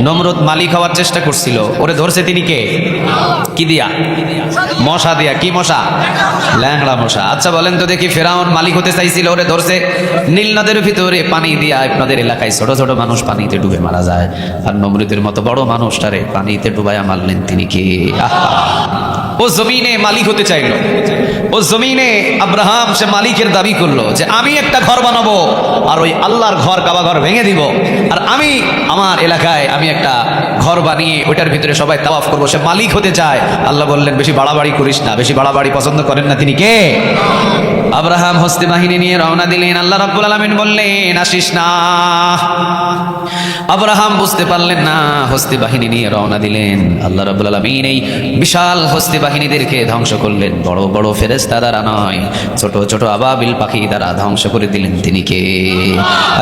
নমরুদ মালিক হওয়ার চেষ্টা করছিল। ওরে ধরছে তিনি কে? কি দিয়া? মশা দিয়া। কি মশা? ল্যাংড়া মশা। আচ্ছা বলেন তো দেখি, ফেরাউন মালিক হতে চাইছিল, ওরে ধরছে। নীল নদের ভিতরে পানি দিয়া আপনাদের এলাকায় ছোট ছোট মানুষ পানিতে ডুবে মারা যায়। আর নমরুদের মতো বড় মানুষটারে পানিতে ডুবাইয়া মারলেন তিনি কে? আহা! ও জমিনে মালিক হতে চাইল। ও জমিনে আব্রাহাম সে মালিকের দাবি করল যে আমি একটা ঘর বানাবো আর ওই আল্লাহর ঘর কাবা ঘর ভেঙে দিব। আর আমি, আমার এলাকায় আমি একটা ঘর বানিয়ে ওইটার ভিতরে সবাই তাওয়াফ করব। সে মালিক হতে চায়। আল্লাহ বললেন, বেশি বাড়াবাড়ি করিস না, বেশি বাড়াবাড়ি পছন্দ করেন না তিনি কে? আব্রাহাম হস্তি বাহিনী নিয়ে রওনা দিলেন। আল্লাহ রাব্বুল আলামিন বললেন, আসিস না। আব্রাহাম বুঝতে পারলেন, না, হস্তি বাহিনী নিয়ে রওনা দিলেন। আল্লাহ রাব্বুল আলামিন এই বিশাল হস্তি বাহিনীদেরকে ধ্বংস করলেন। বড় বড় ফেরেশতা দ্বারা নয়, ছোট ছোট আবাবিল পাখি দ্বারা ধ্বংস করে দিলেন। তিনি কে?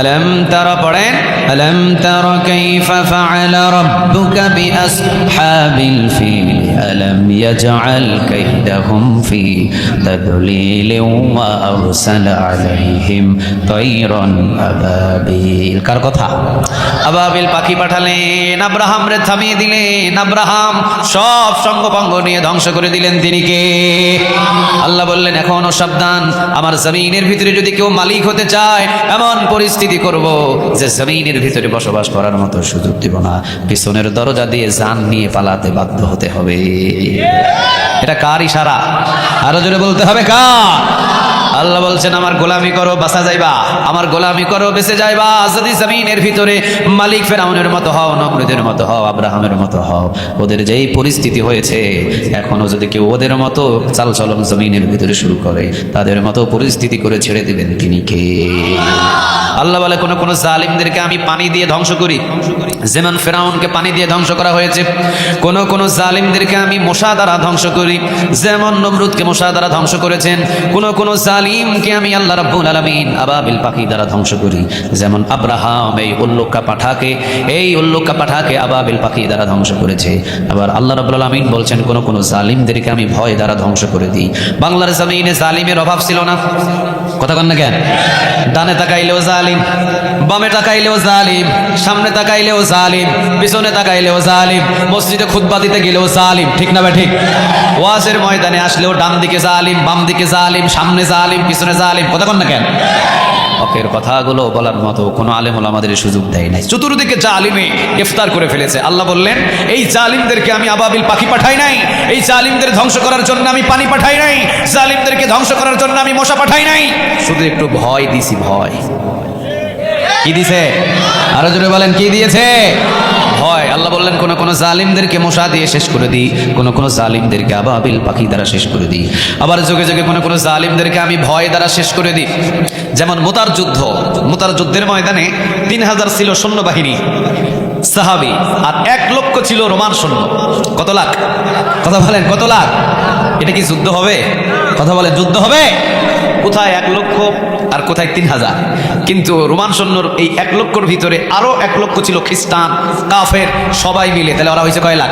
আলম তারা পড়েন আলম তারা কাইফা ফাআলা রাব্বুকা বিআসহাবিল ফিল আলম ইয়াজআল কাইদাহুম ফি তাদলিল ওয়া আরসালা আলাইহিম তায়রান আবাবিল কার কথা? আবাবিল পাখি পাঠালেন, আব্রাহাম রে থামিয়ে দিলেন, আব্রাহাম সব সঙ্গভঙ্গ নিয়ে ধ্বংস করে দিলেন তিনি কে? আল্লাহ বললেন, এখনও সাবধান, আমার জমিনের ভিতরে যদি কেউ মালিক হতে চায়, এমন পরিস্থিতি করব যে জমিনের ভিতরে বসবাস করার মতো সুযোগ দিব না। পিছনের দরজা দিয়ে যান নিয়ে পালাতে বাধ্য হতে হবে। এটা কার ইশারা? আরও জোরে বলতে হবে কার? আল্লাহ বলছেন, আমার গোলামি করো বাসা যাইবা। আমার গোলামি করো, বেঁচে যাইবা। যদি জমিনের ভিতরে মালিক ফেরাউনের মতো হও, নমরুদের মতো হও, আব্রাহামের মতো হও, ওদের যেই পরিস্থিতি হয়েছে, এখনও যদি কেউ ওদের মতো চাল চলন জমিনের ভিতরে শুরু করে, তাদের মতো পরিস্থিতি করে ছেড়ে দিবেন তিনি কে? আল্লাহ বলে, কোনো কোনো জালিমদেরকে আমি পানি দিয়ে ধ্বংস করি। যেমন ফেরাউনকে পানি দিয়ে ধ্বংস করা হয়েছে, কোন কোন জালিমদেরকে আমি মশা দ্বারা ধ্বংস করি। যেমন নমরুদকে মশা দ্বারা ধ্বংস করেছেন, কোনো, কোন কোন জালিমকে আমি আল্লাহ রাব্বুল আলামিন আবাবিল পাখি দ্বারা ধ্বংস করি। যেমন আব্রাহাম এই উল্লুকা পাঠাকে, এই উল্লুকা পাঠাকে আবাবিল পাখি দ্বারা ধ্বংস করেছে। আবার আল্লাহ রাব্বুল আলামিন বলছেন, কোন কোন জালিমদেরকে আমি ভয় দ্বারা ধ্বংস করে দিই। বাংলার জমিনে জালিমের অভাব ছিল না? কথা কন না কেন? দানে তাকাইলেও জালিম। বামে তাকাইলেও জালিম, সামনে তাকাইলেও জালিম, পিছনে তাকাইলেও জালিম, মসজিদে খুতবা দিতে গেলেও জালিম, ঠিক না ঠিক ওয়াজের ময়দানে আসলেও ডান দিকে জালিম বাম দিকে জালিম, সামনে জালিম, পিছনে জালিম কন না কেন? হকের কথাগুলো বলার মতো কোনো আলেমুল আমাদের সুযোগ দেয় নাই। চতুর্দিকে জালিমে ইফতার করে ফেলেছে। আল্লাহ বললেন, এই জালিমদেরকে আমি আবাবিল পাখি পাঠাই নাই। এই জালিমদের ধ্বংস করার জন্য আমি পানি পাঠাই নাই। জালিমদেরকে ধ্বংস করার জন্য আমি মশা পাঠাই নাই। শুধু একটু ভয় দিছি, ভয়। কি দিছে? আরও জোরে বলেন, কি দিয়েছে? হয় আল্লাহ বললেন, কোন কোন জালিমদেরকে মশা দিয়ে শেষ করে দিই, কোন কোন জালিমদেরকে আবাবিল পাখি দ্বারা শেষ করে দিই। আবার যুগে যুগে কোন কোন জালিমদেরকে আমি ভয় দ্বারা শেষ করে দিই। যেমন মোতার যুদ্ধ। মোতার যুদ্ধের ময়দানে তিন হাজার ছিল সৈন্যবাহিনী, সাহাবি, আর এক লক্ষ ছিল রোমান সৈন্য। কত লাখ? কথা বলেন, কত লাখ? এটা কি যুদ্ধ হবে? কথা বলেন, যুদ্ধ হবে? কোথায়? এক লক্ষ আর কোথায় তিন হাজার? কিন্তু রোমান সৈন্যর এই এক লক্ষর ভিতরে আরও এক লক্ষ ছিল খ্রিস্টান, কাফের, সবাই মিলে। তাহলে ওরা হয়েছে কয় লাখ?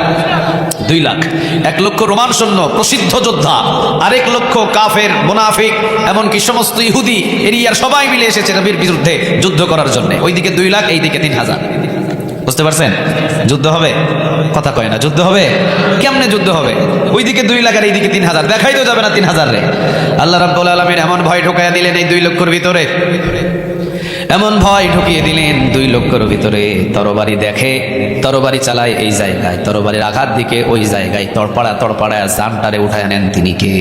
দুই লাখ। এক লক্ষ রোমান সৈন্য, প্রসিদ্ধ যোদ্ধা, আরেক লক্ষ কাফের, মোনাফিক, এমনকি সমস্ত ইহুদি, এরিয়ার সবাই মিলে এসেছে নবীর বিরুদ্ধে যুদ্ধ করার জন্য। ওইদিকে দুই লাখ, এইদিকে তিন হাজার। বুঝতে পারছেন? যুদ্ধ হবে? কথা কয় না, যুদ্ধ হবে? কেমনে যুদ্ধ হবে? ওইদিকে দুই লাখ আর এইদিকে তিন হাজার। দেখাই তো যাবে না তিন হাজার রে। আল্লাহ রাব্বুল আলমের এমন ভয় ঢুকাইয়া দিলেন এই দুই লক্ষর ভিতরে। এমন ভয় ঢুকিয়ে দিলেন দুই লক্ষর ভিতরে। তরবারি দেখে, তরবারি চালায় এই জায়গায়, তরবারির আঘাত দিকে ওই জায়গায়। তড়পাড়া তড়পাড়ায় জানটারে উঠায় নেন তিনি কে?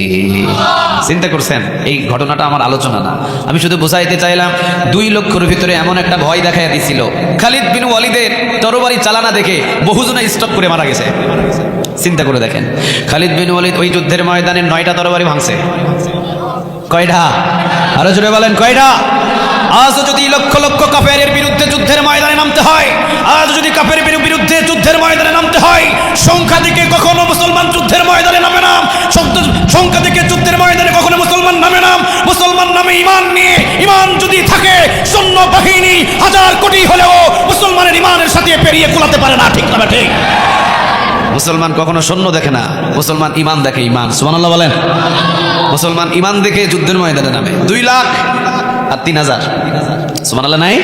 চিন্তা করছেন, এই ঘটনাটা আমার আলোচনা না। আমি শুধু বোঝাইতে চাইলাম, দুই লক্ষর ভিতরে এমন একটা ভয় দেখাইয়া দিছিল। খালিদ বিন ওয়ালিদের তরবারি চালানা দেখে বহুজনে স্টক করে মারা গেছে। চিন্তা করে দেখেন, খালিদ বিন ওয়ালিদ ওই যুদ্ধের ময়দানে নয়টা তরবারি ভাঙছে। কয়টা? আরও জুড়ে বলেন, কয়টা? আজ যদি লক্ষ লক্ষ কাফেরের বিরুদ্ধে যুদ্ধের ময়দানে নামতে হয়, আজ যদি বিরু- বিরুদ্ধে যুদ্ধের ময়দানে নামতে হয়, সংখ্যা দিকে কখনো মুসলমান যুদ্ধের ময়দানে নামে না। শব্দ- সংখ্যা দিকে যুদ্ধের ময়দানে কখনো মুসলমান নামে না। মুসলমান নামে ইমান নিয়ে ইমান যদি থাকে সৈন্য বাহিনী হাজার কোটি হলেও মুসলমানের ইমানের সাথে পেরিয়ে কুলাতে পারে না, ঠিক না ঠিক? মুসলমান কখনো সৈন্য দেখে না, মুসলমান ইমান দেখে ইমান সুবহানাল্লাহ বলেন। মুসলমান ইমান দেখে যুদ্ধের ময়দানে নামে। দুই লাখ আর তিন হাজার। সুবহানাল্লাহ নাই?